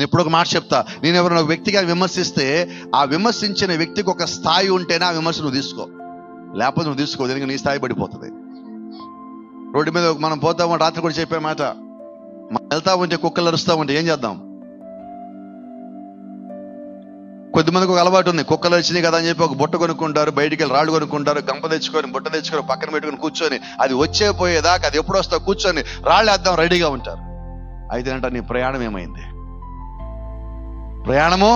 నేను ఇప్పుడు ఒక మాట చెప్తా. నేను ఎవరైనా ఒక వ్యక్తిగా విమర్శిస్తే ఆ విమర్శించిన వ్యక్తికి ఒక స్థాయి ఉంటేనే ఆ విమర్శ నువ్వు తీసుకో. లేకపోతే నువ్వు తీసుకో ఎందుకంటే నీ స్థాయి పడిపోతుంది. రోడ్డు మీద మనం పోతాము రాత్రి కూడా చెప్పే మాట. మనం వెళ్తా ఉంటే కుక్కలు అరుస్తా ఉంటే ఏం చేద్దాం? కొద్దిమందికి ఒక అలవాటు ఉంది. కుక్కలు వచ్చినాయి కదా అని చెప్పి ఒక బుట్ట కొనుక్కుంటారు బయటికి వెళ్ళి రాళ్ళు కొనుక్కుంటారు గంప తెచ్చుకొని బుట్ట తెచ్చుకొని పక్కన పెట్టుకొని కూర్చొని అది వచ్చే పోయేదాకా అది ఎప్పుడు వస్తా కూర్చొని రాళ్ళు వేద్దాం రెడీగా ఉంటారు. అయితే అంట నీ ప్రయాణం ఏమైంది? ప్రయాణము?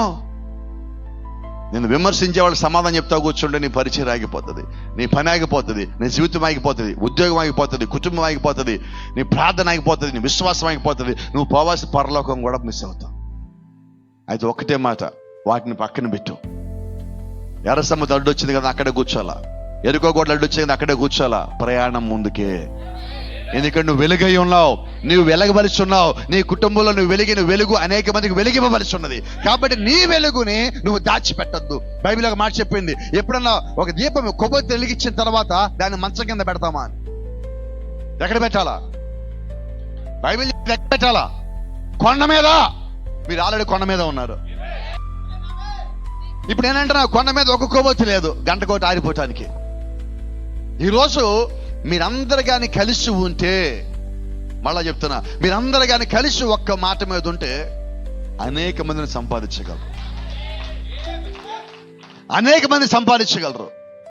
నేను విమర్శించే వాళ్ళు సమాధానం చెప్తా కూర్చుంటే నీ పరిచయం ఆగిపోతుంది. నీ పని ఆగిపోతుంది నీ జీవితం ఆగిపోతుంది ఉద్యోగం ఆగిపోతుంది కుటుంబం ఆగిపోతుంది నీ ప్రార్థన ఆగిపోతుంది నీ విశ్వాసం ఆగిపోతుంది. నువ్వు పోవాల్సిన పరలోకం కూడా మిస్ అవుతావు. అయితే ఒకటే మాట వాటిని పక్కన పెట్టు. ఎర్రసమ్మత అడ్డు వచ్చింది కదా అక్కడే కూర్చోాలా ఎరుకోగోడ్ల అడ్డు వచ్చింది కదా అక్కడే కూర్చోాలా ప్రయాణం ముందుకే. ఎందుకంటే నువ్వు వెలుగై ఉన్నావు. నువ్వు వెలగవలసి ఉన్నావు. నీ కుటుంబంలో నువ్వు వెలిగిన వెలుగు అనేక మందికి వెలిగివ్వవలసి ఉన్నది. కాబట్టి నీ వెలుగుని నువ్వు దాచిపెట్టద్దు. బైబిల్ ఒక మాట చెప్పింది. ఎప్పుడన్నా ఒక దీపం కొబ్బరి వెలిగించిన తర్వాత దాన్ని మంచం కింద పెడతామా అని. ఎక్కడ పెట్టాలా? బైబిల్ ఎక్కడ పెట్టాలా? కొండ మీద. మీరు ఆల్రెడీ కొండ మీద ఉన్నారు. ఇప్పుడు ఏంటంటే కొండ మీద ఒక కొవ్వొత్తి లేదు. గంట కోటి ఆరిపోవటానికి. ఈరోజు మీరందరు కానీ కలిసి ఉంటే మళ్ళా చెప్తున్నా మీరందరు కానీ కలిసి ఒక్క మాట మీద ఉంటే అనేక మందిని సంపాదించగలరు. అనేక మంది సంపాదించగలరు.